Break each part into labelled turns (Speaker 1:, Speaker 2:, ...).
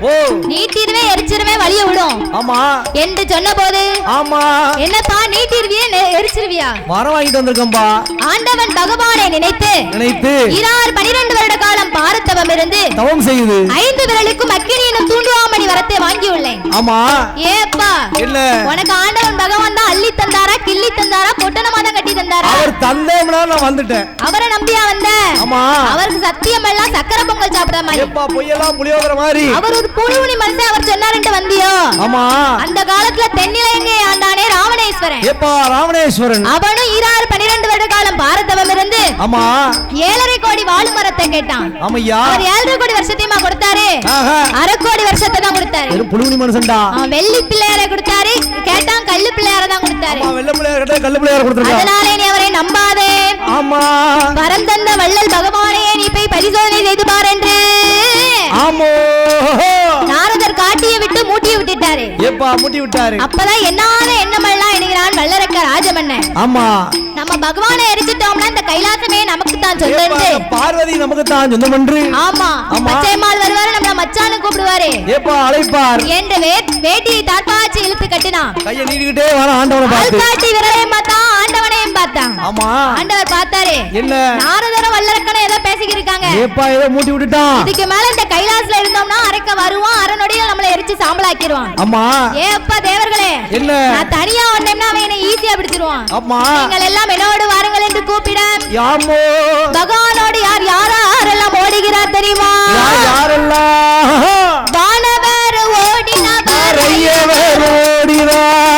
Speaker 1: ஓ.
Speaker 2: நீட்டிருவே எரிச்சிருவே வழிய விடும்.
Speaker 1: ஆமா.
Speaker 2: என்று சொன்ன போது
Speaker 1: ஆமா.
Speaker 2: என்னப்பா நீட்டிருவியே எரிச்சிருவியா?
Speaker 1: மரம் வாங்கிட்டு வந்திருக்கேன்பா.
Speaker 2: ஆண்டவன் பகவானை நினைத்து
Speaker 1: நினைத்து.
Speaker 2: இரார் பனிரெண்டு வருட காலம் பாரத்தவம் இருந்து
Speaker 1: தவம் செய்யுது
Speaker 2: ஐந்து விரலுக்கும் அக்கினி எனும் தூண்டுவாமணி வரத்தை வாங்கியுள்ளேன்.
Speaker 1: ஆமா.
Speaker 2: ஏப்பா
Speaker 1: என்ன?
Speaker 2: உனக்கு ஆண்டவன் பகவான் தான் அள்ளி தந்தாரா கிள்ளி தந்தாரா பொட்டணமா தான் கட்டி தந்தாரா?
Speaker 1: அவர் தந்தேம்னா நான் வந்துட்டேன்.
Speaker 2: அவரை நம்பியா வந்த?
Speaker 1: ஆமா.
Speaker 2: அவருக்கு சத்தியம் எல்லாம் சக்கரை பொங்கல் சாப்பிட மாதிரி.
Speaker 1: எப்பா பொய்யெல்லாம் புளியோதர மாதிரி.
Speaker 2: அவர் ஒரு புழுவுனி மனுஷன் அவர் சொன்னாருன்ட்டு வந்தியோ
Speaker 1: ஆமா.
Speaker 2: அந்த காலத்துல தென்னிலங்கை ஆண்டானே ராவணேஸ்வரன்?
Speaker 1: எப்பா ராமணேஸ்வரன்
Speaker 2: அவனும் ஈராறு பன்னிரண்டு வருட காலம் பாரதவம் இருந்து
Speaker 1: ஆமா.
Speaker 2: ஏழரை கோடி வாழு மரத்தை கேட்டான்.
Speaker 1: ஆமையா.
Speaker 2: அவர் ஏழரை கோடி வருஷத்தையுமா கொடுத்தாரு? அரை கோடி வருஷத்தை தான் கொடுத்தாரு.
Speaker 1: புழுகுனி மனுஷன்டா.
Speaker 2: வெள்ளி பிள்ளையார கொடுத்தாரு. கேட்டான் கல்லு பிள்ளையார தான் கொடுத்தாரு.
Speaker 1: வெள்ளை பிள்ளையார் கிட்ட கல்லு பிள்ளையார் கொடுத்துருக்கா.
Speaker 2: அதனாலே நீ அவரை நம்பாதே.
Speaker 1: ஆமா.
Speaker 2: பரந்தந்த வள்ளல் பகவானே நீ போய் பரிசோதனை செய்து பார் என்று
Speaker 1: எப்பா முட்டி விட்டாரு.
Speaker 2: அப்பதான் என்னாத எண்ணமெல்லாம் எண்ணுகிறான் வல்லரக்க ராஜமன்னன்.
Speaker 1: ஆமா.
Speaker 2: நம்ம பகவானை எரிச்சிட்டோம்னா இந்த கைலாசமே நமக்கு தான்
Speaker 1: எப்பா, இந்த பார்வதி நமக்கு தான் சொந்தம் என்று.
Speaker 2: ஆமா.
Speaker 1: ஆமா.
Speaker 2: பச்சைமால் வருவாரு நம்மள மச்சான்னு கூப்பிடுவாரு.
Speaker 1: ஏப்பா அழைப்பார்.
Speaker 2: என்று வேட்டியை தார்பாச்சு இழுத்து கட்டினான்.
Speaker 1: கையை நீட்டிக்கிட்டே வர ஆண்டவனை பார்த்து.
Speaker 2: காட்டி விரலையும் பார்த்தான் ஆண்டவனையும் பார்த்தான்.
Speaker 1: ஆமா.
Speaker 2: ஆண்டவர் பார்த்தாரு.
Speaker 1: என்ன?
Speaker 2: நாரதரும் வல்லரக்கனும் ஏதோ பேசிக்கிட்டு இருக்காங்க
Speaker 1: ஏப்பா ஏதோ மூட்டி விட்டுட்டான்.
Speaker 2: இதுக்கு மேல இந்த கைலாசல இருந்தோம்னா அரைக்க வருவான். நம்மள எரிச்சு சாம்பலாக்கிடுவான்.
Speaker 1: ஆமா.
Speaker 2: ஏப்பா தேவர்களே
Speaker 1: என்ன?
Speaker 2: நான் தனியா வந்தேன்னா அவன் என்ன ஈஸியா பிடிச்சிருவான்.
Speaker 1: ஆமா.
Speaker 2: நீங்கள் எல்லாம் என்னோடு வாருங்கள் என்று கூப்பிட.
Speaker 1: யாமோ?
Speaker 2: பகவானோடு யார் யாரா யாரெல்லாம் ஓடுகிறார் தெரியுமா?
Speaker 1: யார் யாரெல்லாம்?
Speaker 2: வானவர் ஓடினவர்
Speaker 1: நிறையவர் ஓடினார்.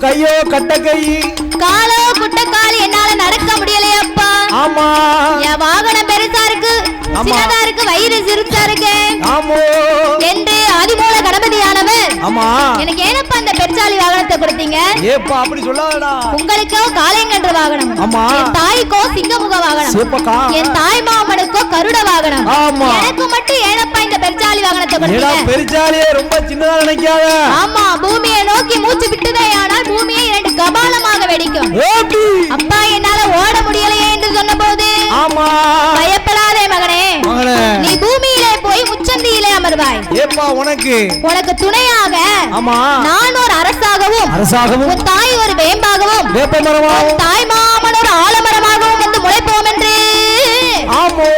Speaker 1: கையோ கட்ட கை.
Speaker 2: காலோ குட்டக்காலி என்னால நடக்க முடியலையப்பா
Speaker 1: ஆமா.
Speaker 2: என் வாகனம் பெருசா இருக்கு. சின்னதா இருக்கு வயிறு சிறுசா இருக்கு. புத்திசாலி வாகனத்தை கொடுத்தீங்க.
Speaker 1: ஏப்பா அப்படி சொல்லாதடா.
Speaker 2: உங்களுக்கோ காளைங்கன்ற வாகனம்.
Speaker 1: ஆமா.
Speaker 2: என் தாய்க்கோ சிங்கமுக வாகனம்.
Speaker 1: சேப்பக்கா.
Speaker 2: என் தாய் மாமனுக்கோ கருட வாகனம்.
Speaker 1: ஆமா.
Speaker 2: எனக்கு மட்டும் ஏனப்பா இந்த பெருச்சாலி வாகனத்தை கொடுத்தீங்க?
Speaker 1: ஏடா பெருச்சாலியே ரொம்ப சின்னதா நினைக்காத.
Speaker 2: ஆமா பூமியை நோக்கி மூச்சு விட்டதே ஆனால் பூமியை இரண்டு கபாலமாக வெடிக்கும். அப்பா என்னால ஓட முடியலையே என்று சொன்னபோது
Speaker 1: ஆமா.
Speaker 2: பயப்ப வருவாய்.
Speaker 1: ஏப்பா உனக்கு?
Speaker 2: உனக்கு துணையாக
Speaker 1: ஆமா.
Speaker 2: நான் ஒரு அரசாகவும்
Speaker 1: அரசாகவும்?
Speaker 2: உன் தாய் ஒரு வேம்பாகவும்
Speaker 1: வேப்பமரமாகவும்
Speaker 2: தாய் மாமன் ஒரு ஆலமரமாகவும் வந்து முளைப்போம் என்று.
Speaker 1: ஆமோ.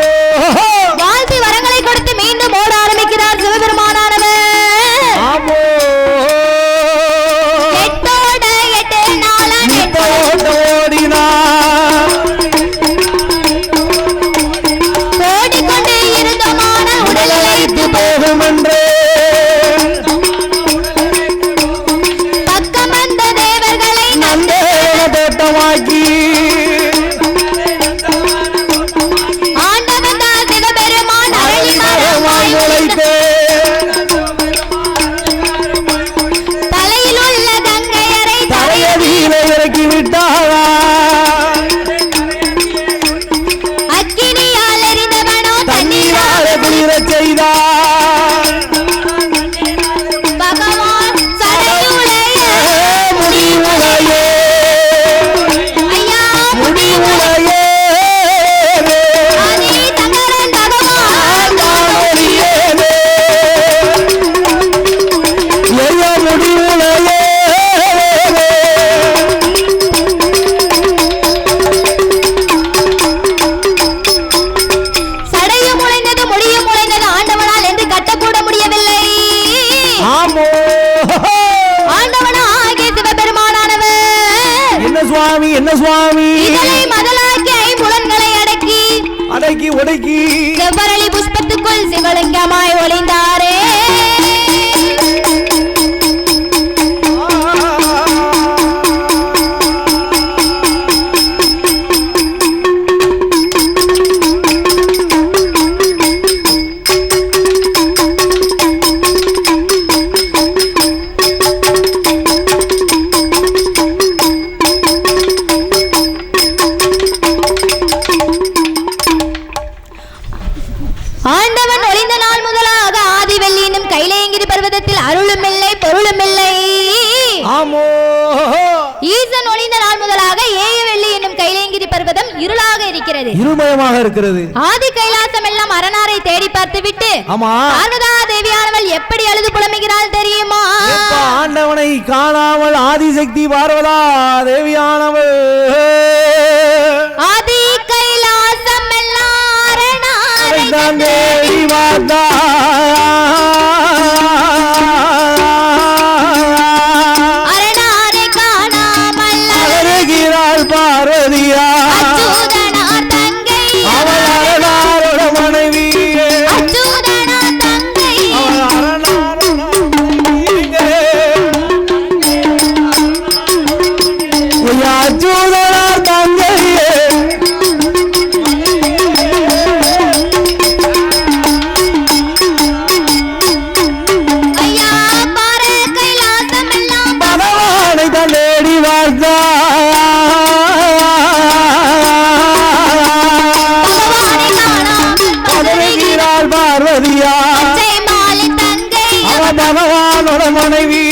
Speaker 1: பகவானோட மனைவி.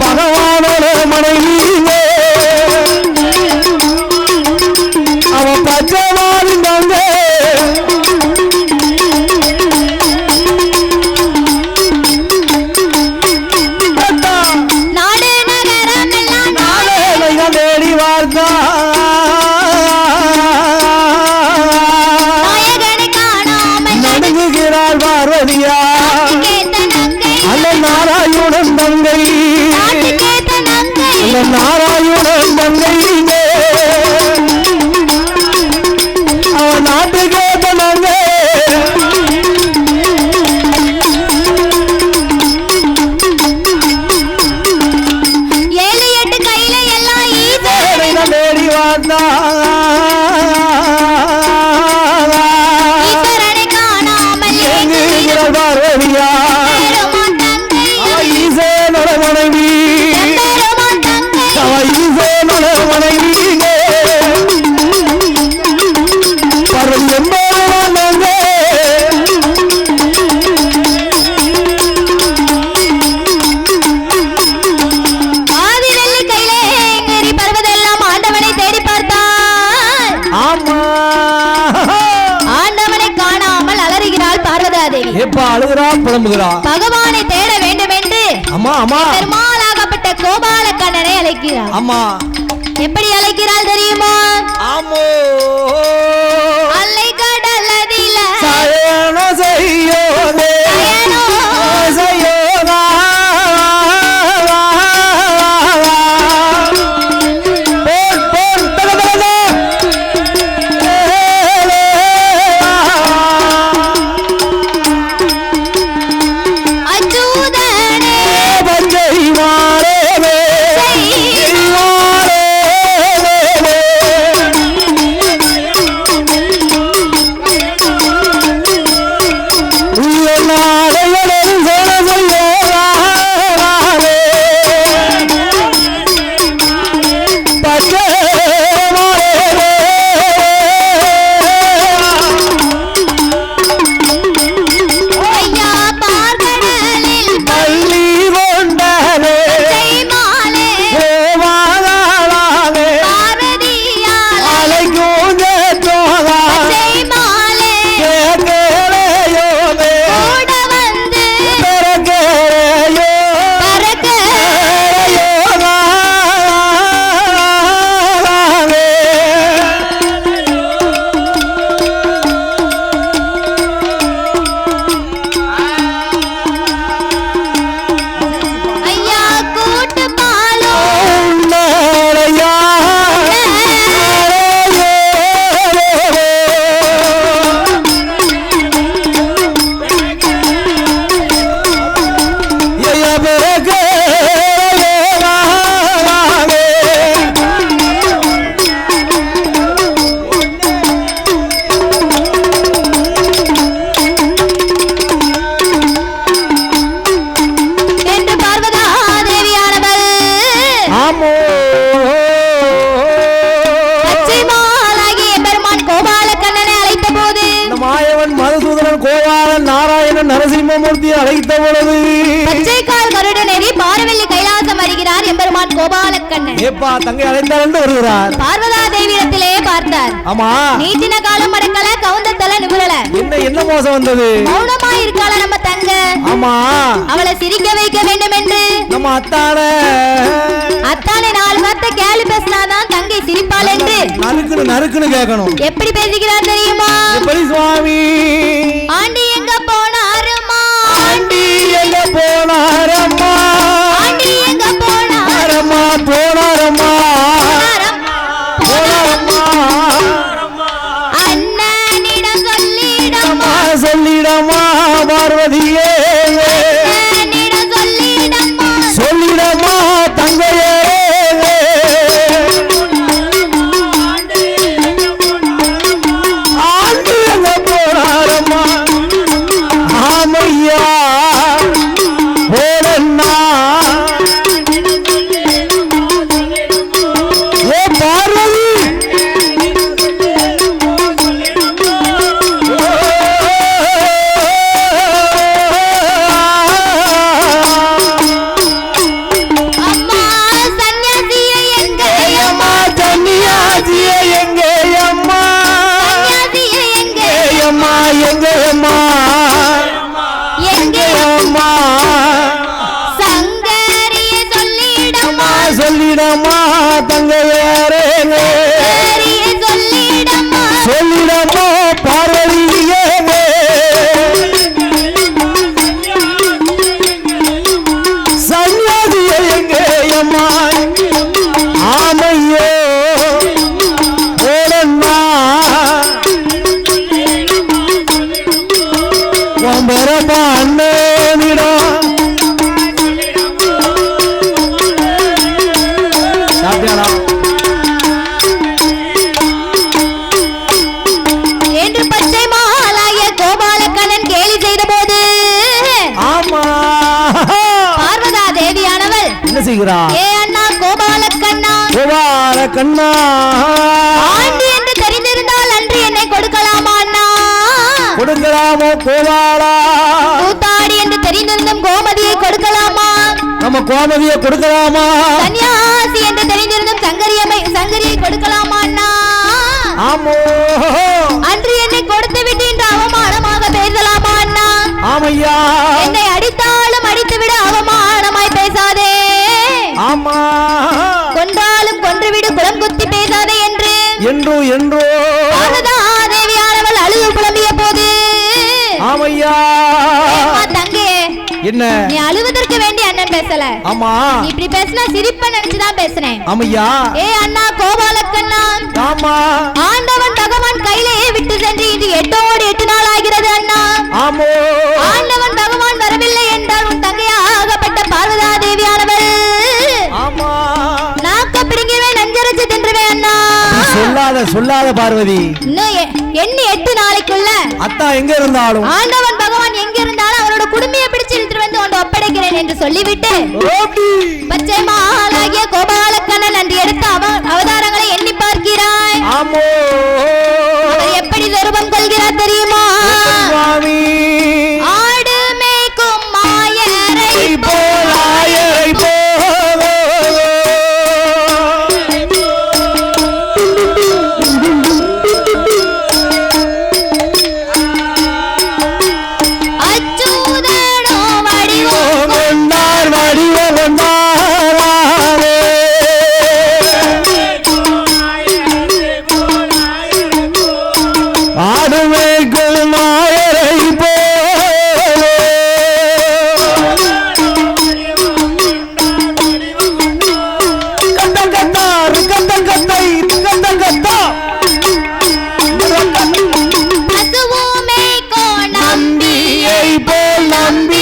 Speaker 1: பகவானோட மனைவி. புலம்புகிறார்
Speaker 2: பகவானை தேட வேண்டும் என்று
Speaker 1: அம்மா. அம்மா
Speaker 2: பெருமாளாகப்பட்ட கோபால கண்ணனை அழைக்கிறார்.
Speaker 1: அம்மா.
Speaker 2: எப்படி அழைக்கிறாள் தெரியுமா?
Speaker 1: ஆமோ.
Speaker 2: அலை கடலதில
Speaker 1: சயன செய்யோதே நாராயணன் நரசிம்மமூர்த்தி அழைத்த பொழுது
Speaker 2: பச்சை கால் கருட நெறி பாரவெள்ளி கைலாசம் வருகிறார் எம்பெருமான் கோபால கண்ணன்
Speaker 1: ஏப்பா தங்கை அழைத்தார் என்று வருகிறார்.
Speaker 2: பார்வதா தேவியிடத்திலே பார்த்தார்.
Speaker 1: ஆமா.
Speaker 2: நீச்சின காலம் மடக்கல கவுந்த தலை நிபுணல
Speaker 1: என்ன என்ன மோசம் வந்தது?
Speaker 2: மௌனமா இருக்காள நம்ம தங்க?
Speaker 1: ஆமா.
Speaker 2: அவளை சிரிக்க வைக்க வேண்டும் என்று
Speaker 1: நம்ம அத்தான
Speaker 2: அத்தானை நாலு வார்த்தை கேள்வி பேசினாதான் தங்கை சிரிப்பாள் என்று.
Speaker 1: நறுக்குன்னு நறுக்குன்னு கேட்கணும்.
Speaker 2: எப்படி பேசுகிறார் தெரியுமா?
Speaker 1: எப்படி சுவாமி?
Speaker 2: ஆண்டி எங்க
Speaker 1: ஆண்டி எங்க போனாரம்மா? போனாரம்மா போனாரம்மா. போனாரம்மா.
Speaker 2: அண்ணனிடம் சொல்லிடமா
Speaker 1: சொல்லிடமா ஏ
Speaker 2: அண்ணா
Speaker 1: கோபால கண்ணா.
Speaker 2: ஆண்டி என்று தெரிந்திருந்தால் அன்று என்னை கொடுக்கலாமா அண்ணா?
Speaker 1: கொடுக்கலாமோ கோபாலா?
Speaker 2: கூத்தாடி என்று தெரிந்திருந்தும் கோமதியை கொடுக்கலாமா?
Speaker 1: நம்ம கோமதியை கொடுக்கலாமா?
Speaker 2: சன்னியாசி என்று தெரிந்திருந்தும் சங்கரியமை சங்கரியை கொடுக்கலாமா அண்ணா?
Speaker 1: ஆமோ.
Speaker 2: அன்று என்னை கொடுத்து விட்டு இன்று அவமானமாக பேசலாமா அண்ணா?
Speaker 1: ஆமையா.
Speaker 2: என்னை என்றோ. தேவியானவள் அழுது புலம்பிய போது
Speaker 1: ஆமையா.
Speaker 2: தங்கே
Speaker 1: என்ன?
Speaker 2: நீ அழுவதற்கு வேண்டி அண்ணன் பேசல.
Speaker 1: ஆமா.
Speaker 2: இப்படி பேசினா சிரிப்ப நினைச்சுதான் பேசுனேன்.
Speaker 1: ஆமையா.
Speaker 2: ஏ அண்ணா கோபாலக்கண்ணா.
Speaker 1: ஆமா.
Speaker 2: ஆண்டவன் பகவான் கையிலேயே விட்டு சென்று இது எட்டோடு எட்டு நாள் ஆகிறது அண்ணா.
Speaker 1: ஆமோ. நீ சொல்லாத பார்வதி.
Speaker 2: இன்னும் எ- எண்ணி எட்டு நாளைக்குள்ள.
Speaker 1: அத்தா எங்க இருந்தாலும்.
Speaker 2: ஆண்டவன் பகவான் எங்க இருந்தாலும் அவரோட குடுமையை பிடிச்சு இழுத்துட்டு வந்து உன்னை ஒப்படைக்கிறேன் என்று சொல்லிவிட்டு. பச்சை மாலாகிய கோபாலக்கண்ணன் நன்றி எடுத்த அவ- அவதாரங்களை எண்ணி பார்க்கிறாய்.
Speaker 1: ஆமோ.
Speaker 2: எப்படி சொரூபம் கொள்கிறார் தெரியுமா?
Speaker 1: அன்பி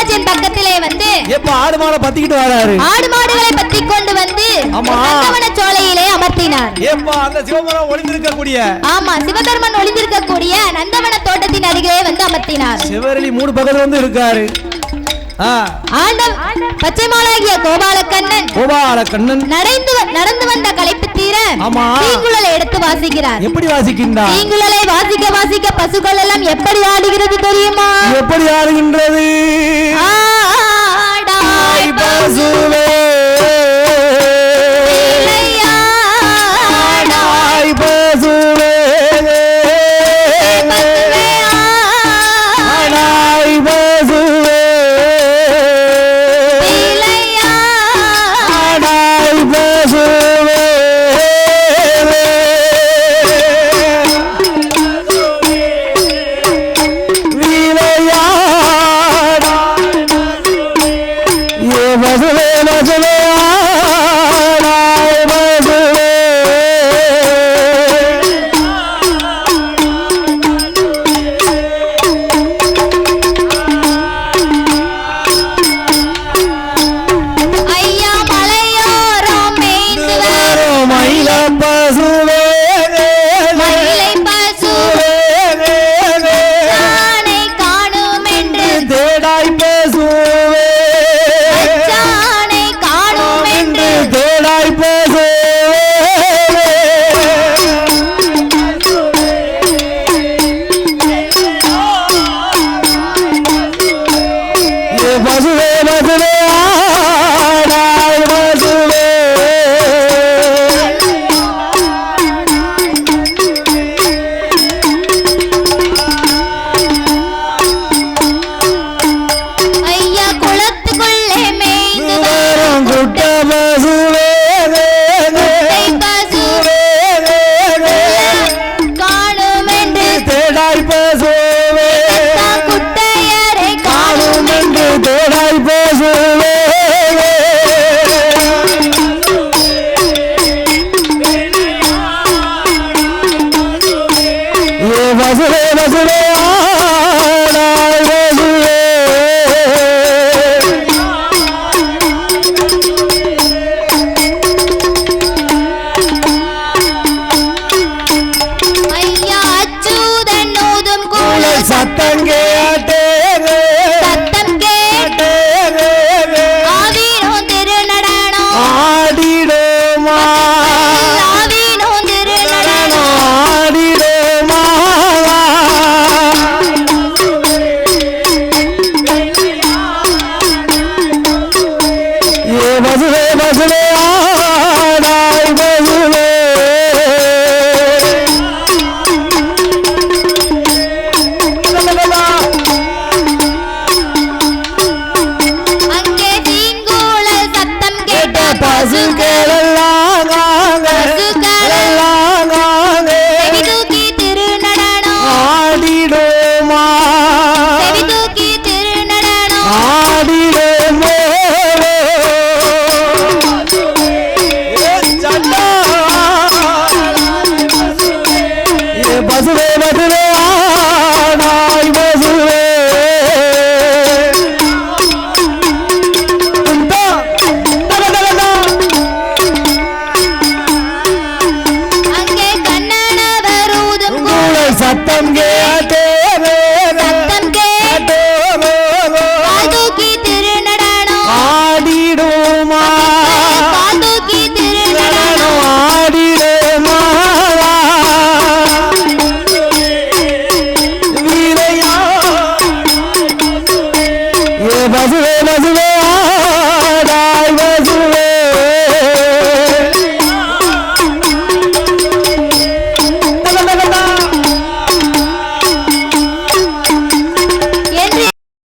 Speaker 2: யமுனையாற்றின் பக்கத்திலே வந்து
Speaker 1: எப்ப ஆடு மாடை பத்திக்கிட்டு வராரு?
Speaker 2: ஆடு மாடுகளை பத்தி கொண்டு வந்து
Speaker 1: ஆமா.
Speaker 2: நந்தவன சோலையிலே அமர்த்தினார்.
Speaker 1: ஏப்பா அந்த சிவபுரம் ஒளிந்திருக்க கூடிய
Speaker 2: ஆமா சிவதர்மன் ஒளிந்திருக்கக்கூடிய நந்தவன தோட்டத்தின் அருகே வந்து அமர்த்தினார்.
Speaker 1: சிவரளி மூணு பக்கத்துல வந்து இருக்காரு. ஆ,
Speaker 2: ஆண்டம் பச்சை மாலாகிய கோபாலக்கண்ணன்
Speaker 1: கோபால கண்ணன்
Speaker 2: நடந்து நடந்து வந்த களைப்பு தீர. தீங்குழலை எடுத்து வாசிக்கிறார்
Speaker 1: எப்படி வாசிக்கின்றார்
Speaker 2: தீங்குழலை வாசிக்க வாசிக்க பசுக்கள் எல்லாம் எப்படி ஆடுகிறது தெரியுமா
Speaker 1: எப்படி ஆடுகின்றது
Speaker 2: ஆடாய்
Speaker 1: பசுவே তোরা